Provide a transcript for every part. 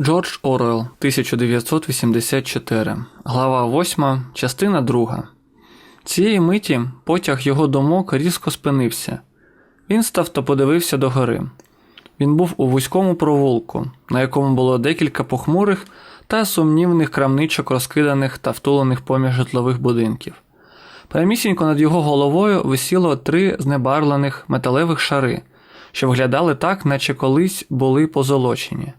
Джордж Орвелл, 1984, глава 8, частина 2. Цієї миті потяг його думок різко спинився. Він став та подивився догори. Він був у вузькому провулку, на якому було декілька похмурих та сумнівних крамничок, розкиданих та втулених поміж житлових будинків. Прямісінько над його головою висіло три знебарвлених металевих шари, що виглядали так, наче колись були позолочені.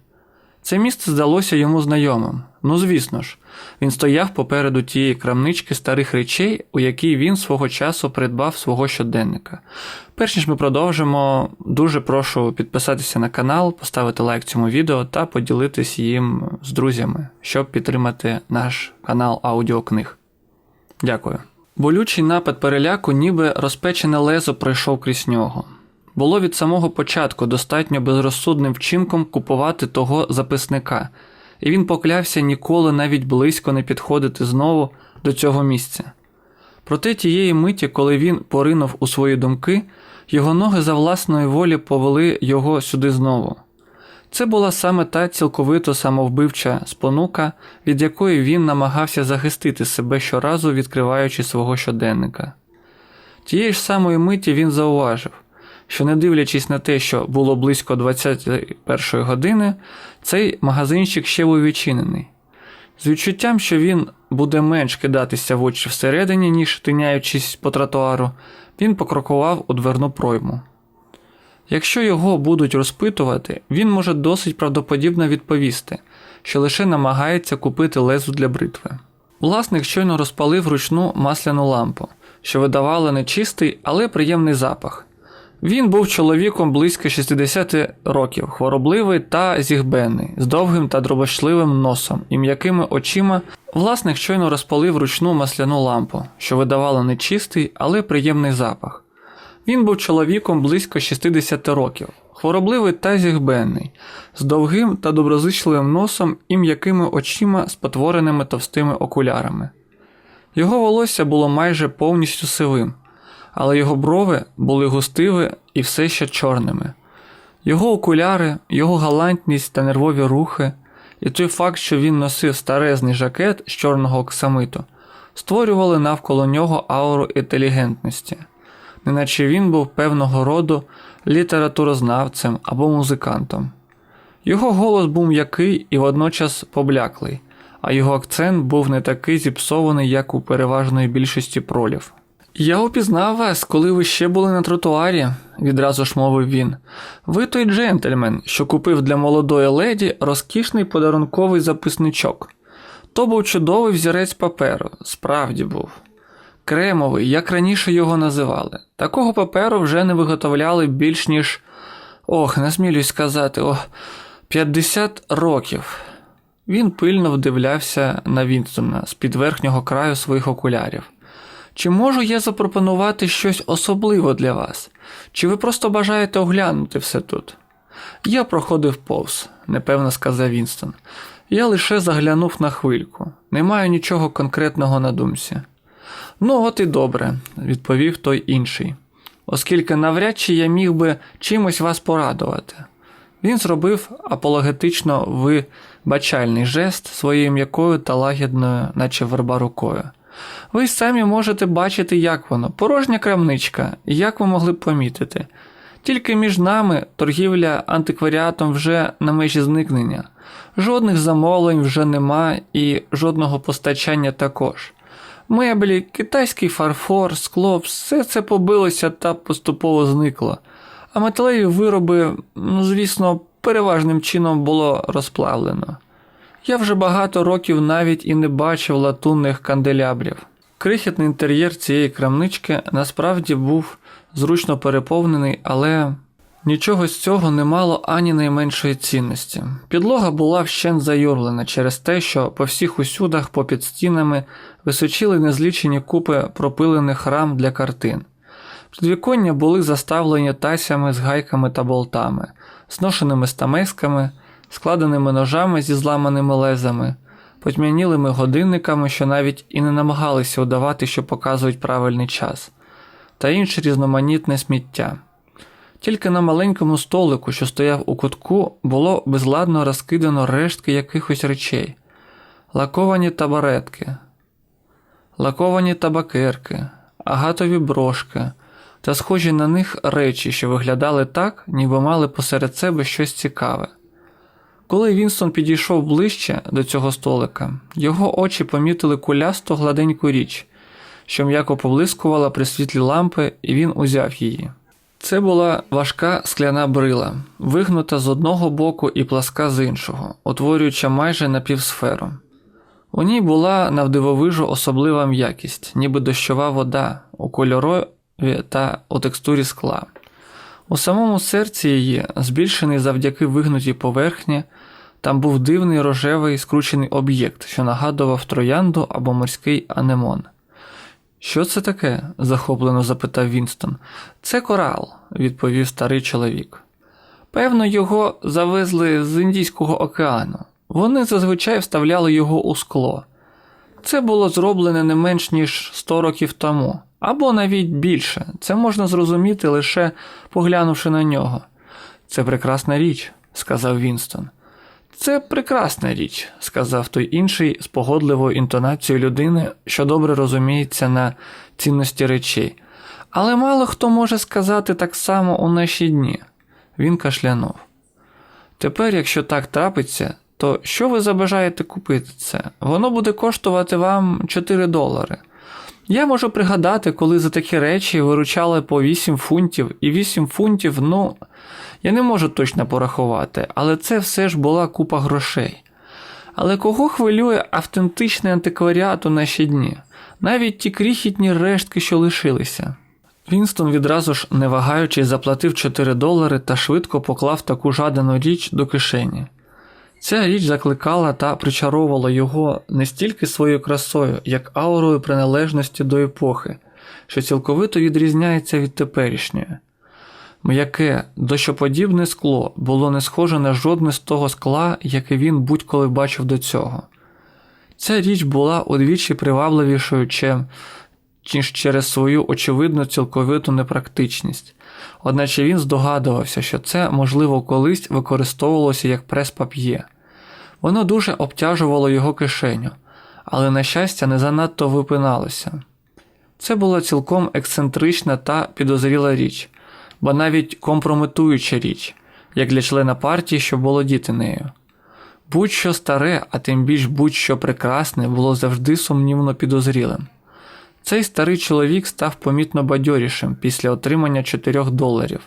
Це місце здалося йому знайомим. Ну, звісно ж, він стояв попереду тієї крамнички старих речей, у якій він свого часу придбав свого щоденника. Перш ніж ми продовжимо, дуже прошу підписатися на канал, поставити лайк цьому відео та поділитись їм з друзями, щоб підтримати наш канал аудіокниг. Дякую. Болючий напад переляку, ніби розпечене лезо пройшов крізь нього. Було від самого початку достатньо безрозсудним вчинком купувати того записника, і він поклявся ніколи навіть близько не підходити знову до цього місця. Проте тієї миті, коли він поринув у свої думки, його ноги за власної волі повели його сюди знову. Це була саме та цілковито самовбивча спонука, від якої він намагався захистити себе щоразу, відкриваючи свого щоденника. Тієї ж самої миті він зауважив, що, не дивлячись на те, що було близько 21 години, цей магазинчик ще був відчинений. З відчуттям, що він буде менш кидатися в очі всередині, ніж тиняючись по тротуару, він покрокував у дверну пройму. Якщо його будуть розпитувати, він може досить правдоподібно відповісти, що лише намагається купити лезу для бритви. Власник щойно розпалив ручну масляну лампу, що видавала нечистий, але приємний запах. Він був чоловіком близько 60 років, хворобливий та зігбений, з довгим та дробошливим носом і м'якими очима. Власник щойно розпалив ручну масляну лампу, що видавала нечистий, але приємний запах. Він був чоловіком близько 60 років, хворобливий та зігбенний, з довгим та доброзичливим носом і м'якими очима з потвореними товстими окулярами. Його волосся було майже повністю сивим, але його брови були густиві і все ще чорними. Його окуляри, його галантність та нервові рухи, і той факт, що він носив старезний жакет з чорного оксамиту, створювали навколо нього ауру інтелігентності неначе він був певного роду літературознавцем або музикантом. Його голос був м'який і водночас побляклий, а його акцент був не такий зіпсований, як у переважної більшості пролів. Я упізнав вас, коли ви ще були на тротуарі, відразу ж мовив він. Ви той джентльмен, що купив для молодої леді розкішний подарунковий записничок. То був чудовий взірець паперу, справді був. Кремовий, як раніше його називали. Такого паперу вже не виготовляли більш ніж, ох, насмілюсь сказати, ох, 50 років. Він пильно вдивлявся на Вінстона з під верхнього краю своїх окулярів. Чи можу я запропонувати щось особливе для вас? Чи ви просто бажаєте оглянути все тут? Я проходив повз, непевно сказав Вінстон. Я лише заглянув на хвильку. Не маю нічого конкретного на думці. Ну, от і добре, відповів той інший, оскільки навряд чи я міг би чимось вас порадувати. Він зробив апологетично вибачальний жест своєю м'якою та лагідною, наче верба рукою. Ви самі можете бачити, як воно, порожня крамничка, як ви могли б помітити. Тільки між нами торгівля антикваріатом вже на межі зникнення, жодних замовлень вже нема і жодного постачання також. Меблі, китайський фарфор, скло, все це побилося та поступово зникло. А металеві вироби, ну, звісно, переважним чином було розплавлено. Я вже багато років навіть і не бачив латунних канделябрів. Крихітний інтер'єр цієї крамнички насправді був зручно переповнений, але нічого з цього не мало ані найменшої цінності. Підлога була вщент заюрлена через те, що по всіх усюдах попід стінами височили незлічені купи пропилених рам для картин. Підвіконня були заставлені тасями з гайками та болтами, зношеними стамесками, складеними ножами зі зламаними лезами, потьмянілими годинниками, що навіть і не намагалися удавати, що показують правильний час, та інше різноманітне сміття. Тільки на маленькому столику, що стояв у кутку, було безладно розкидано рештки якихось речей, лаковані табаретки, лаковані табакерки, агатові брошки та схожі на них речі, що виглядали так, ніби мали посеред себе щось цікаве. Коли Вінстон підійшов ближче до цього столика, його очі помітили кулясту гладеньку річ, що м'яко поблискувала при світлі лампи, і він узяв її. Це була важка скляна брила, вигнута з одного боку і пласка з іншого, утворююча майже напівсферу. У ній була навдивовижу особлива м'якість, ніби дощова вода у кольорові та у текстурі скла. У самому серці її, збільшений завдяки вигнутій поверхні, там був дивний рожевий скручений об'єкт, що нагадував троянду або морський анемон. Що це таке? захоплено запитав Вінстон. Це корал, відповів старий чоловік. Певно, його завезли з Індійського океану. Вони зазвичай вставляли його у скло. Це було зроблене не менш ніж 100 років тому, або навіть більше. Це можна зрозуміти лише поглянувши на нього. Це прекрасна річ, сказав Вінстон. Це прекрасна річ, сказав той інший з погодливою інтонацією людини, що добре розуміється на цінності речей. Але мало хто може сказати так само у наші дні. Він кашлянув. Тепер, якщо так трапиться, то що ви забажаєте купити це? Воно буде коштувати вам 4 долари. Я можу пригадати, коли за такі речі виручали по 8 фунтів, і 8 фунтів, ну, я не можу точно порахувати, але це все ж була купа грошей. Але кого хвилює автентичний антикваріат у наші дні? Навіть ті крихітні рештки, що лишилися. Вінстон відразу ж, не вагаючись, заплатив 4 долари та швидко поклав таку жадану річ до кишені. Ця річ закликала та причаровувала його не стільки своєю красою, як аурою приналежності до епохи, що цілковито відрізняється від теперішньої. М'яке, дощоподібне скло було не схоже на жодне з того скла, яке він будь-коли бачив до цього. Ця річ була удвічі привабливішою, ніж через свою очевидну цілковиту непрактичність, одначе він здогадувався, що це, можливо, колись використовувалося як прес-пап'є. Воно дуже обтяжувало його кишеню, але, на щастя, не занадто випиналося. Це була цілком ексцентрична та підозріла річ, бо навіть компрометуюча річ, як для члена партії, що володіти нею. Будь-що старе, а тим більш будь-що прекрасне, було завжди сумнівно підозрілим. Цей старий чоловік став помітно бадьорішим після отримання 4 доларів.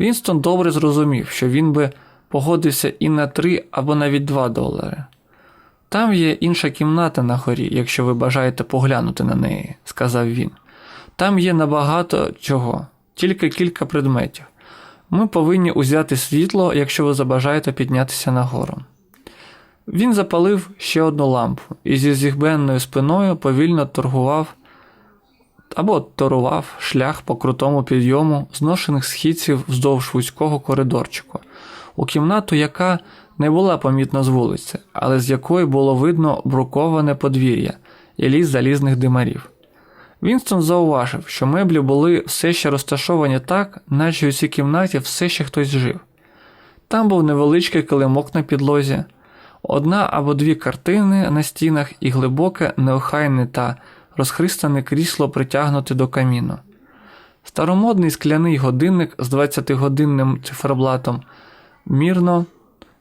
Вінстон добре зрозумів, що він би погодився і на 3 або навіть 2 долари. Там є інша кімната на горі, якщо ви бажаєте поглянути на неї, сказав він. Там є набагато чого, тільки кілька предметів. Ми повинні узяти світло, якщо ви забажаєте піднятися нагору. Він запалив ще одну лампу і зі зігбенною спиною повільно торгував або торував шлях по крутому підйому зношених східців вздовж вузького коридорчику, у кімнату, яка не була помітна з вулиці, але з якої було видно бруковане подвір'я і ліс залізних димарів. Вінстон зауважив, що меблі були все ще розташовані так, наче у цій кімнаті все ще хтось жив. Там був невеличкий килимок на підлозі, одна або дві картини на стінах і глибоке, неохайне та розхристане крісло притягнуте до каміну. Старомодний скляний годинник з 20-годинним циферблатом мірно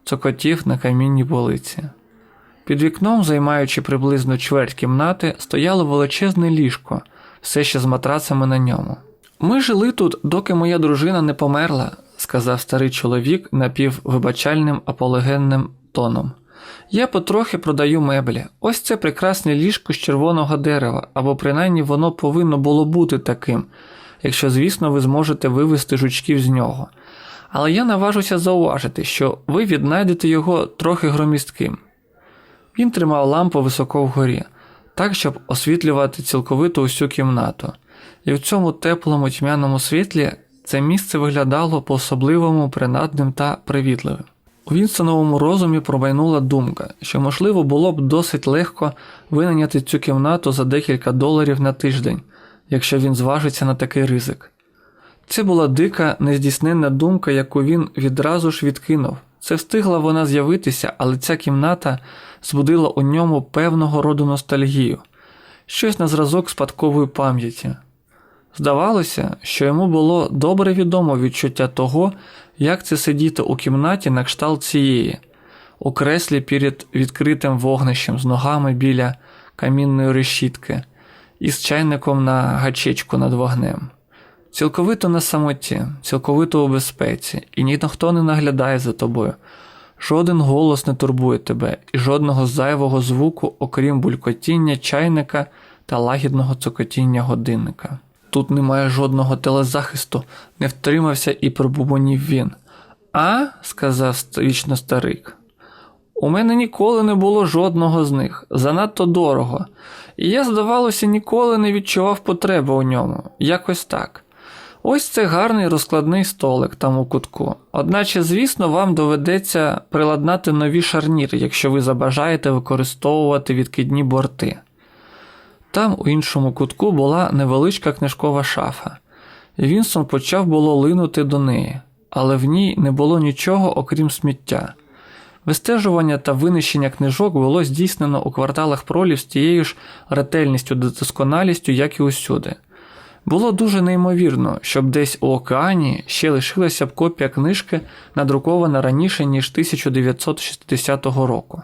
цокотів на камінній полиці. Під вікном, займаючи приблизно чверть кімнати, стояло величезне ліжко, все ще з матрацами на ньому. Ми жили тут, доки моя дружина не померла, сказав старий чоловік напіввибачальним апологенним тоном. Я потрохи продаю меблі. Ось це прекрасне ліжко з червоного дерева, або принаймні воно повинно було бути таким, якщо, звісно, ви зможете вивести жучків з нього. Але я наважуся зауважити, що ви віднайдете його трохи громістким. Він тримав лампу високо вгорі, так, щоб освітлювати цілковито усю кімнату, і в цьому теплому тьмяному світлі це місце виглядало по особливому принадним та привітливим. У Вінстоновому розумі промайнула думка, що, можливо, було б досить легко винайняти цю кімнату за декілька доларів на тиждень, якщо він зважиться на такий ризик. Це була дика, нездійсненна думка, яку він відразу ж відкинув. Це встигла вона з'явитися, але ця кімната збудила у ньому певного роду ностальгію, щось на зразок спадкової пам'яті. Здавалося, що йому було добре відомо відчуття того, як це сидіти у кімнаті на кшталт цієї, у креслі перед відкритим вогнищем з ногами біля камінної решітки і з чайником на гачечку над вогнем. Цілковито на самоті, цілковито у безпеці, і ніхто не наглядає за тобою. Жоден голос не турбує тебе, і жодного зайвого звуку, окрім булькотіння чайника та лагідного цокотіння годинника. Тут немає жодного телезахисту, не втримався і пробубонів він. А, сказав вічно старик, у мене ніколи не було жодного з них, занадто дорого, і я, здавалося, ніколи не відчував потреби у ньому, якось так. Ось це гарний розкладний столик там у кутку. Одначе, звісно, вам доведеться приладнати нові шарніри, якщо ви забажаєте використовувати відкидні борти. Там, у іншому кутку, була невеличка книжкова шафа, Вінсон почав було линути до неї, але в ній не було нічого, окрім сміття. Вистежування та винищення книжок було здійснено у кварталах пролів з тією ж ретельністю та досконалістю, як і усюди. Було дуже неймовірно, щоб десь у океані ще лишилася б копія книжки, надрукована раніше, ніж 1960 року.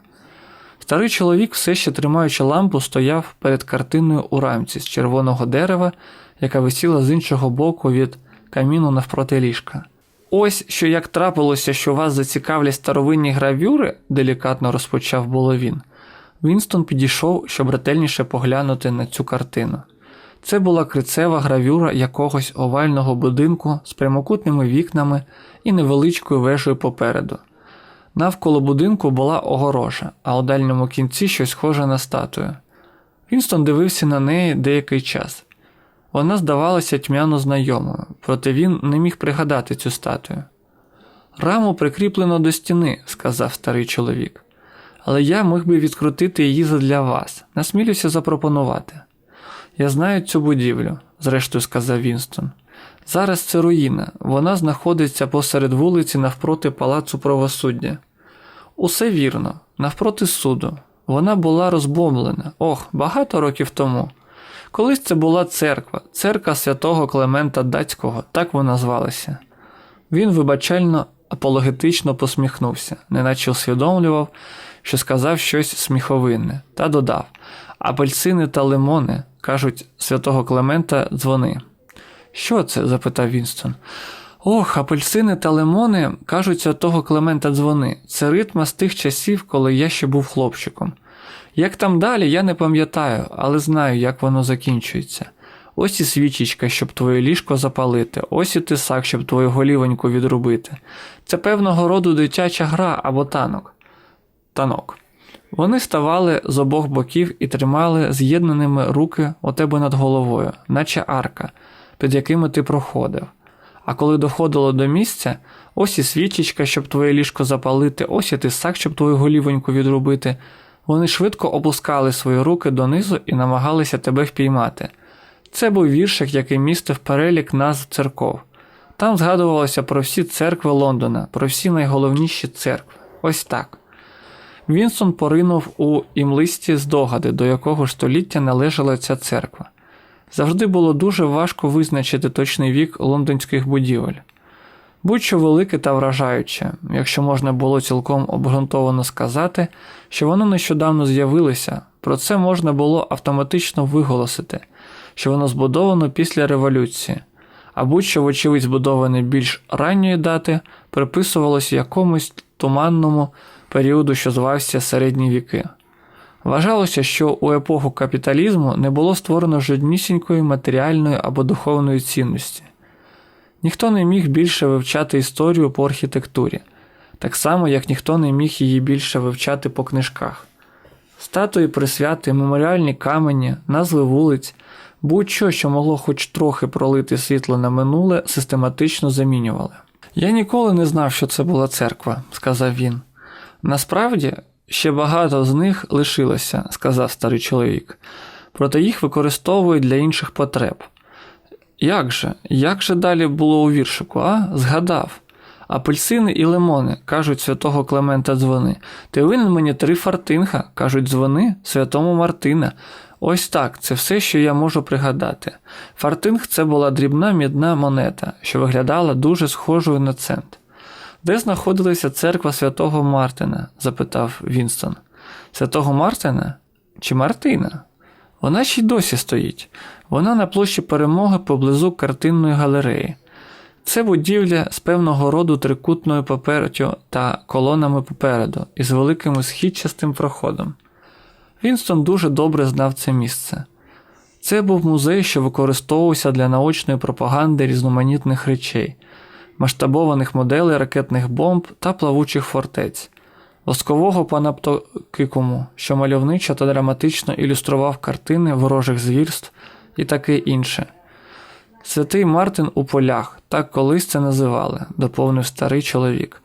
Старий чоловік, все ще тримаючи лампу, стояв перед картиною у рамці з червоного дерева, яка висіла з іншого боку від каміну навпроти ліжка. Ось що як трапилося, що вас зацікавлять старовинні гравюри, делікатно розпочав було він. Вінстон підійшов, щоб ретельніше поглянути на цю картину. Це була крицева гравюра якогось овального будинку з прямокутними вікнами і невеличкою вежею попереду. Навколо будинку була огорожа, а у дальньому кінці щось схоже на статую. Вінстон дивився на неї деякий час. Вона здавалася тьмяно знайомою, проте він не міг пригадати цю статую. Раму прикріплено до стіни, сказав старий чоловік, але я міг би відкрутити її задля вас, насмілюся запропонувати. Я знаю цю будівлю, зрештою сказав Вінстон. Зараз це руїна, вона знаходиться посеред вулиці навпроти палацу правосуддя. Усе вірно, навпроти суду. Вона була розбомблена, ох, багато років тому. Колись це була церква, церква святого Клемента Дацького, так вона звалася. Він вибачально апологетично посміхнувся, неначе усвідомлював, що сказав щось сміховинне, та додав апельсини та лимони, кажуть, святого Клемента дзвони. Що це? запитав Вінстон. Ох, апельсини та лимони, кажуть, святого Клемента дзвони. Це ритма з тих часів, коли я ще був хлопчиком. Як там далі, я не пам'ятаю, але знаю, як воно закінчується. Ось і свічечка, щоб твоє ліжко запалити, ось і тисак, щоб твою голівоньку відрубити. Це певного роду дитяча гра або танок. Танок. Вони ставали з обох боків і тримали з'єднаними руки у тебе над головою, наче арка, під якими ти проходив. А коли доходило до місця, ось і свічечка, щоб твоє ліжко запалити, ось і тисак, щоб твою голівоньку відрубити, вони швидко опускали свої руки донизу і намагалися тебе впіймати. Це був віршик, який містив перелік назв церков. Там згадувалося про всі церкви Лондона, про всі найголовніші церкви. Ось так. Вінсон поринув у імлисті здогади, до якого століття належала ця церква. Завжди було дуже важко визначити точний вік лондонських будівель. Будь-що велике та вражаюче, якщо можна було цілком обґрунтовано сказати, що воно нещодавно з'явилося, про це можна було автоматично виголосити, що воно збудовано після революції, а будь-що, вочевидь, збудоване більш ранньої дати, приписувалося якомусь туманному періоду, що звався середні віки. Вважалося, що у епоху капіталізму не було створено жоднісінької матеріальної або духовної цінності. Ніхто не міг більше вивчати історію по архітектурі, так само, як ніхто не міг її більше вивчати по книжках. Статуї присвяти, меморіальні камені, назви вулиць, будь-що, що могло хоч трохи пролити світло на минуле, систематично замінювали. Я ніколи не знав, що це була церква, сказав він. Насправді, ще багато з них лишилося, сказав старий чоловік, проте їх використовують для інших потреб. Як же? Як же далі було у віршику, а? Згадав. Апельсини і лимони, кажуть святого Клемента дзвони. Ти винен мені три фартинга, кажуть дзвони святому Мартина. Ось так, це все, що я можу пригадати. Фартинг це була дрібна мідна монета, що виглядала дуже схожою на цент. Де знаходилася церква святого Мартина? запитав Вінстон. Святого Мартина чи Мартина? Вона ще й досі стоїть. Вона на площі перемоги поблизу картинної галереї. Це будівля з певного роду трикутною папертю та колонами попереду із великим східчастим проходом. Вінстон дуже добре знав це місце. Це був музей, що використовувався для наочної пропаганди різноманітних речей, масштабованих моделей ракетних бомб та плавучих фортець, воскового панаптокикуму, що мальовничо та драматично ілюстрував картини ворожих звірств і таке інше. Святий Мартин у полях, так колись це називали, доповнив старий чоловік.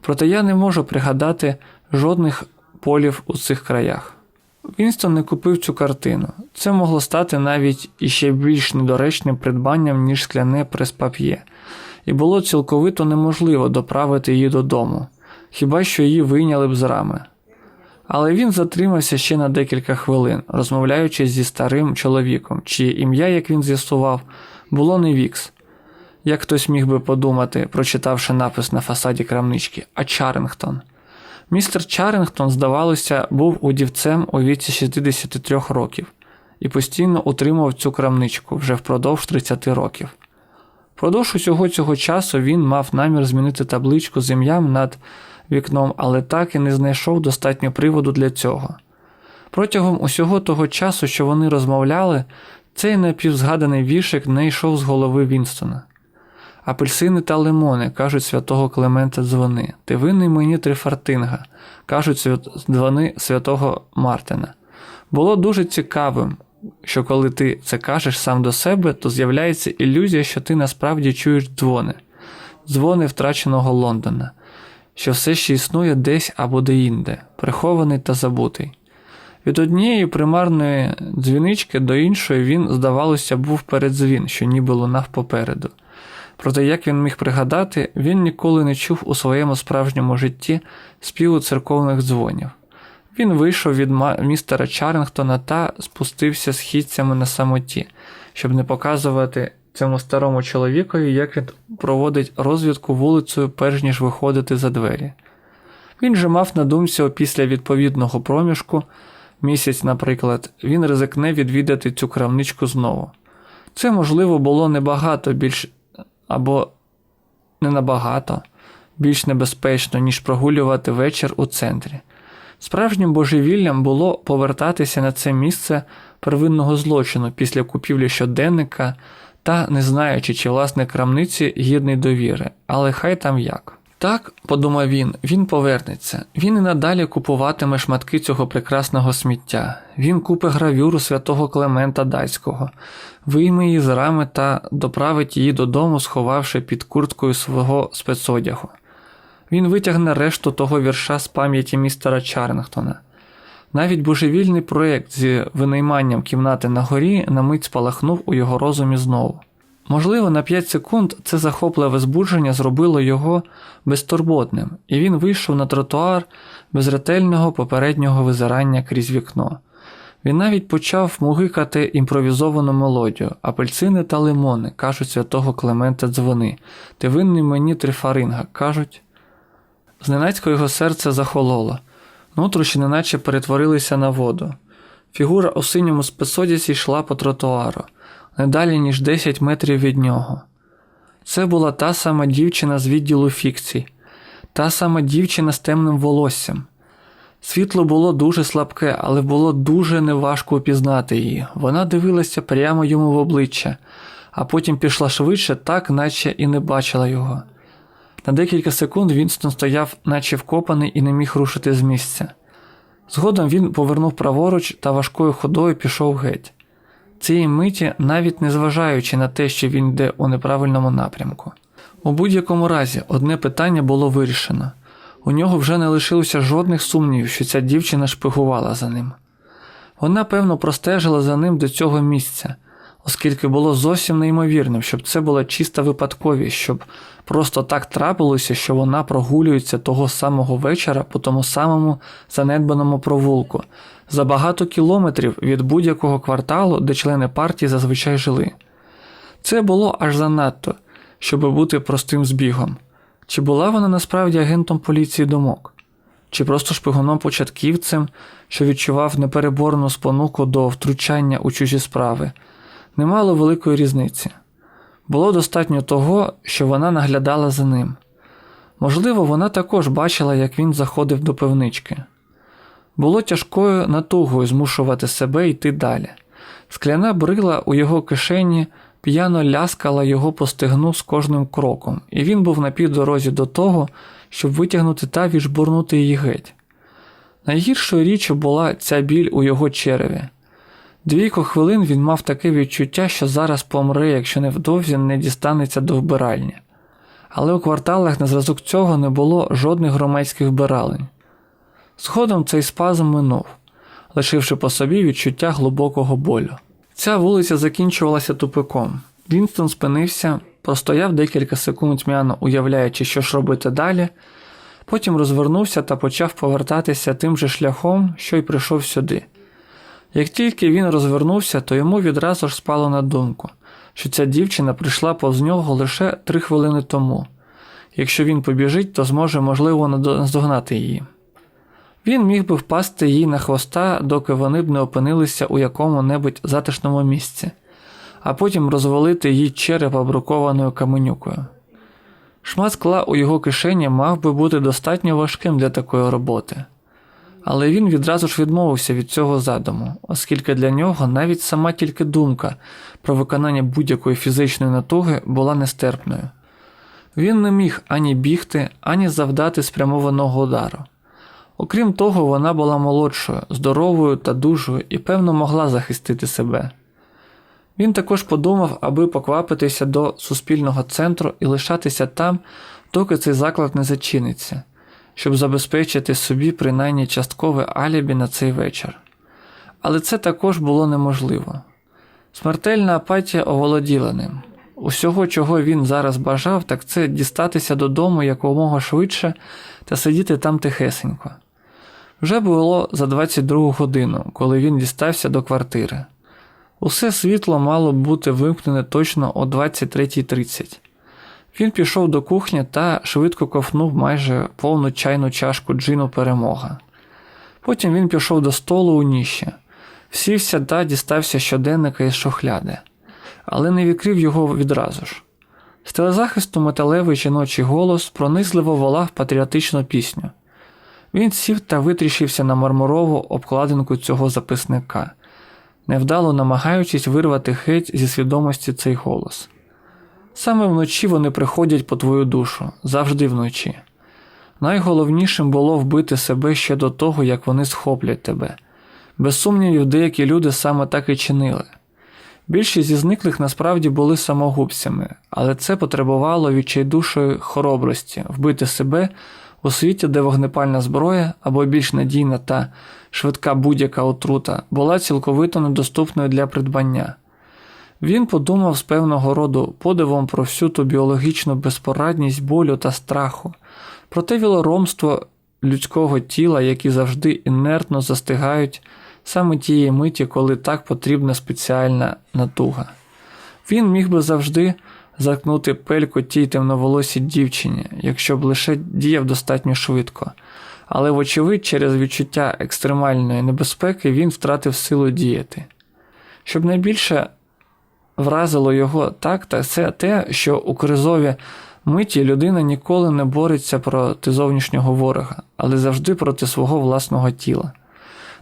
Проте я не можу пригадати жодних полів у цих краях. Вінстон не купив цю картину. Це могло стати навіть іще більш недоречним придбанням, ніж скляне прес-пап'є, і було цілковито неможливо доправити її додому, хіба що її вийняли б з рами. Але він затримався ще на декілька хвилин, розмовляючи зі старим чоловіком, чиє ім'я, як він з'ясував, було не Вікс. Як хтось міг би подумати, прочитавши напис на фасаді крамнички, а Чарингтон. Містер Чарингтон, здавалося, був удівцем у віці 63 років і постійно утримував цю крамничку вже впродовж 30 років. Впродовж усього цього часу він мав намір змінити табличку з ім'ям над вікном, але так і не знайшов достатньо приводу для цього. Протягом усього того часу, що вони розмовляли, цей напівзгаданий віршик не йшов з голови Вінстона. Апельсини та лимони, кажуть святого Клемента дзвони. Ти винний мені три фартинга, кажуть дзвони святого Мартина. Було дуже цікавим, що коли ти це кажеш сам до себе, то з'являється ілюзія, що ти насправді чуєш дзвони, дзвони втраченого Лондона, що все ще існує десь або деінде, прихований та забутий. Від однієї примарної дзвінички до іншої він, здавалося, був передзвін, що ніби лунав попереду. Проте, як він міг пригадати, він ніколи не чув у своєму справжньому житті співу церковних дзвонів. Він вийшов від містера Чарингтона та спустився східцями на самоті, щоб не показувати цьому старому чоловікові, як він проводить розвідку вулицею, перш ніж виходити за двері. Він же мав на думці опісля відповідного проміжку, місяць, наприклад, він ризикне відвідати цю крамничку знову. Це, можливо, було небагато більш або не набагато більш небезпечно, ніж прогулювати вечір у центрі. Справжнім божевіллям було повертатися на це місце первинного злочину після купівлі щоденника та не знаючи, чи власник крамниці гідний довіри, але хай там як. Так, подумав він, він повернеться. Він і надалі купуватиме шматки цього прекрасного сміття. Він купить гравюру святого Клемента Дайського, вийме її з рами та доправить її додому, сховавши під курткою свого спецодягу. Він витягне решту того вірша з пам'яті містера Чарнингтона. Навіть божевільний проєкт зі винайманням кімнати на горі на мить спалахнув у його розумі знову. Можливо, на 5 секунд це захопливе збудження зробило його безтурботним, і він вийшов на тротуар без ретельного попереднього визирання крізь вікно. Він навіть почав мугикати імпровізовану мелодію, апельсини та лимони, кажуть святого Клемента дзвони. Ти винний мені три фаринга, кажуть. Зненацько його серце захололо, нутрощі неначе перетворилися на воду. Фігура у синьому спецодязі йшла по тротуару не далі, ніж 10 метрів від нього. Це була та сама дівчина з відділу фікцій, та сама дівчина з темним волоссям. Світло було дуже слабке, але було дуже неважко упізнати її. Вона дивилася прямо йому в обличчя, а потім пішла швидше, так наче і не бачила його. На декілька секунд Вінстон стояв, наче вкопаний, і не міг рушити з місця. Згодом він повернув праворуч та важкою ходою пішов геть цієї миті, навіть не зважаючи на те, що він йде у неправильному напрямку. У будь-якому разі, одне питання було вирішено у нього вже не лишилося жодних сумнівів, що ця дівчина шпигувала за ним. Вона, певно, простежила за ним до цього місця, оскільки було зовсім неймовірним, щоб це була чиста випадковість, щоб просто так трапилося, що вона прогулюється того самого вечора по тому самому занедбаному провулку, за багато кілометрів від будь-якого кварталу, де члени партії зазвичай жили. Це було аж занадто, щоб бути простим збігом. Чи була вона насправді агентом поліції думок? Чи просто шпигуном початківцем, що відчував непереборну спонуку до втручання у чужі справи, не мало великої різниці. Було достатньо того, що вона наглядала за ним. Можливо, вона також бачила, як він заходив до пивнички. Було тяжкою натугою змушувати себе йти далі. Скляна брила у його кишені п'яно ляскала його по стегну з кожним кроком, і він був на півдорозі до того, щоб витягнути та віджбурнути її геть. Найгіршою річчю була ця біль у його череві. Двійко хвилин він мав таке відчуття, що зараз помре, якщо невдовзі не дістанеться до вбиральні. Але у кварталах на зразок цього не було жодних громадських вбиралень. Згодом цей спазм минув, лишивши по собі відчуття глибокого болю. Ця вулиця закінчувалася тупиком. Вінстон спинився, простояв декілька секунд тьмяно уявляючи, що ж робити далі, потім розвернувся та почав повертатися тим же шляхом, що й прийшов сюди. Як тільки він розвернувся, то йому відразу ж спало на думку, що ця дівчина прийшла повз нього лише три хвилини тому. Якщо він побіжить, то зможе, можливо, наздогнати її. Він міг би впасти їй на хвоста, доки вони б не опинилися у якому-небудь затишному місці, а потім розвалити їй черепа брукованою каменюкою. Шмат скла у його кишені мав би бути достатньо важким для такої роботи. Але він відразу ж відмовився від цього задуму, оскільки для нього навіть сама тільки думка про виконання будь-якої фізичної натуги була нестерпною. Він не міг ані бігти, ані завдати спрямованого удару. Окрім того, вона була молодшою, здоровою та дужою і, певно, могла захистити себе. Він також подумав, аби поквапитися до суспільного центру і лишатися там, доки цей заклад не зачиниться, щоб забезпечити собі принаймні часткове алібі на цей вечір. Але це також було неможливо. Смертельна апатія оволоділа ним. Усього, чого він зараз бажав, так це дістатися додому якомога швидше та сидіти там тихесенько. Вже було за 22 годину, коли він дістався до квартири. Усе світло мало бути вимкнене точно о 23.30. Він пішов до кухні та швидко ковнув майже повну чайну чашку джину перемога. Потім він пішов до столу у ніші, сівся та дістався щоденника із шухляди, але не відкрив його відразу ж. З телезахисту металевий жіночий голос пронизливо волав патріотичну пісню. Він сів та витріщився на мармурову обкладинку цього записника, невдало намагаючись вирвати геть зі свідомості цей голос. Саме вночі вони приходять по твою душу, завжди вночі. Найголовнішим було вбити себе ще до того, як вони схоплять тебе. Без сумнівів, деякі люди саме так і чинили. Більшість зі зниклих насправді були самогубцями, але це потребувало відчайдушої хоробрості вбити себе у світі, де вогнепальна зброя або більш надійна та швидка будь-яка отрута була цілковито недоступною для придбання. Він подумав з певного роду подивом про всю ту біологічну безпорадність болю та страху, про те вілоромство людського тіла, які завжди інертно застигають саме тієї миті, коли так потрібна спеціальна натуга. Він міг би завжди заткнути пельку тій темноволосій дівчині, якщо б лише діяв достатньо швидко, але, вочевидь, через відчуття екстремальної небезпеки він втратив силу діяти. Щоб найбільше вразило його так, та це те, що у кризові миті людина ніколи не бореться проти зовнішнього ворога, але завжди проти свого власного тіла.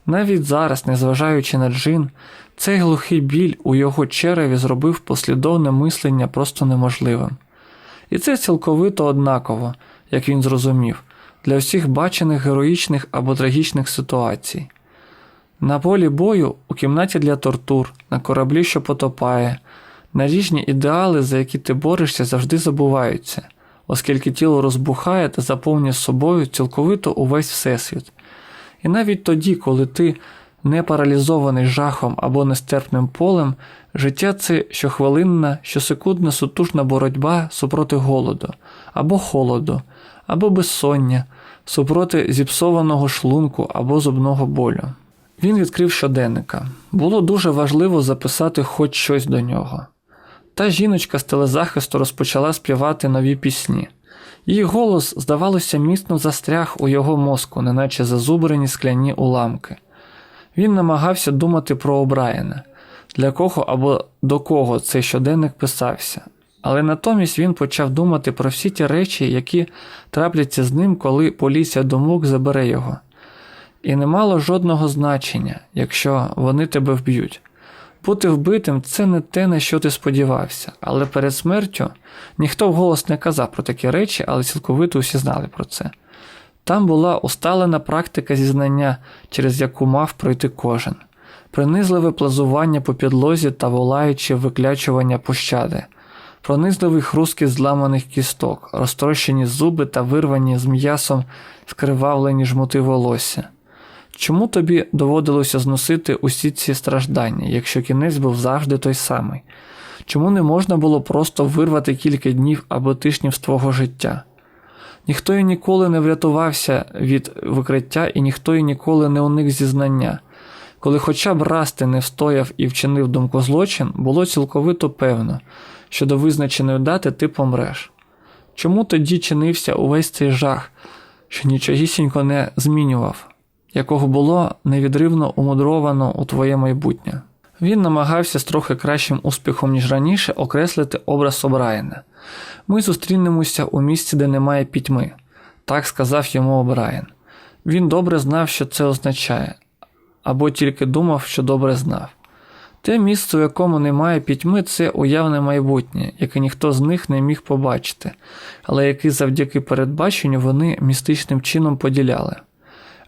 Навіть зараз, незважаючи на джин, цей глухий біль у його череві зробив послідовне мислення просто неможливим. І це цілковито однаково, як він зрозумів, для всіх бачених героїчних або трагічних ситуацій. На полі бою, у кімнаті для тортур, на кораблі, що потопає, наріжні ідеали, за які ти борешся, завжди забуваються, оскільки тіло розбухає та заповнює собою цілковито увесь всесвіт. І навіть тоді, коли ти не паралізований жахом або нестерпним полем, життя це щохвилинна, щосекундна сутужна боротьба супроти голоду, або холоду, або безсоння, супроти зіпсованого шлунку або зубного болю. Він відкрив щоденника. Було дуже важливо записати хоч щось до нього. Та жіночка з телезахисту розпочала співати нові пісні. Її голос, здавалося, міцно застряг у його мозку, неначе зазубрені скляні уламки. Він намагався думати про Обраєна, для кого або до кого цей щоденник писався, але натомість він почав думати про всі ті речі, які трапляться з ним, коли поліція думок забере його. І не мало жодного значення, якщо вони тебе вб'ють. Бути вбитим це не те, на що ти сподівався, але перед смертю ніхто вголос не казав про такі речі, але цілковито усі знали про це. Там була усталена практика зізнання, через яку мав пройти кожен, принизливе плазування по підлозі та волаюче виклячування пощади, пронизливий хрускіт зламаних кісток, розтрощені зуби та вирвані з м'ясом скривавлені жмути волосся. Чому тобі доводилося зносити усі ці страждання, якщо кінець був завжди той самий? Чому не можна було просто вирвати кілька днів або тижнів з твого життя? Ніхто і ніколи не врятувався від викриття, і ніхто і ніколи не уник зізнання. Коли хоча б раз ти не встояв і вчинив думкозлочин, було цілковито певно, що до визначеної дати ти помреш. Чому тоді чинився увесь цей жах, що нічогісінько не змінював, якого було невідривно умудровано у твоє майбутнє? Він намагався з трохи кращим успіхом, ніж раніше, окреслити образ Обраєна. Ми зустрінемося у місці, де немає пітьми, так сказав йому Обраєн. Він добре знав, що це означає, або тільки думав, що добре знав. Те місце, у якому немає пітьми, це уявне майбутнє, яке ніхто з них не міг побачити, але яке завдяки передбаченню вони містичним чином поділяли.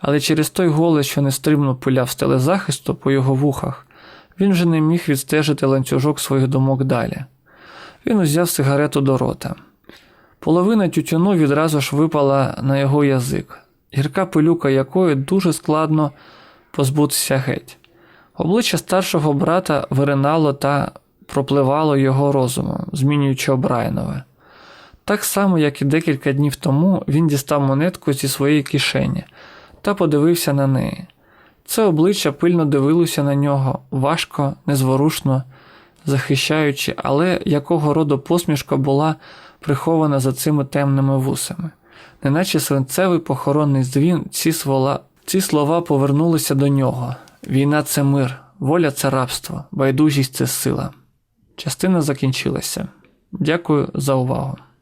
Але через той голос, що нестримно пиляв з телезахисту по його вухах, він вже не міг відстежити ланцюжок своїх думок далі. Він узяв сигарету до рота. Половина тютюну відразу ж випала на його язик, гірка пилюка якої дуже складно позбутися геть. Обличчя старшого брата виринало та пропливало його розумом, змінюючи Обрайнове. Так само, як і декілька днів тому, він дістав монетку зі своєї кишені та подивився на неї. Це обличчя пильно дивилося на нього, важко, незворушно, захищаючи, але якого роду посмішка була прихована за цими темними вусами. Неначе свинцевий похоронний дзвін, ці, свола, ці слова повернулися до нього. Війна це мир, воля це рабство, байдужість це сила. Частина закінчилася. Дякую за увагу.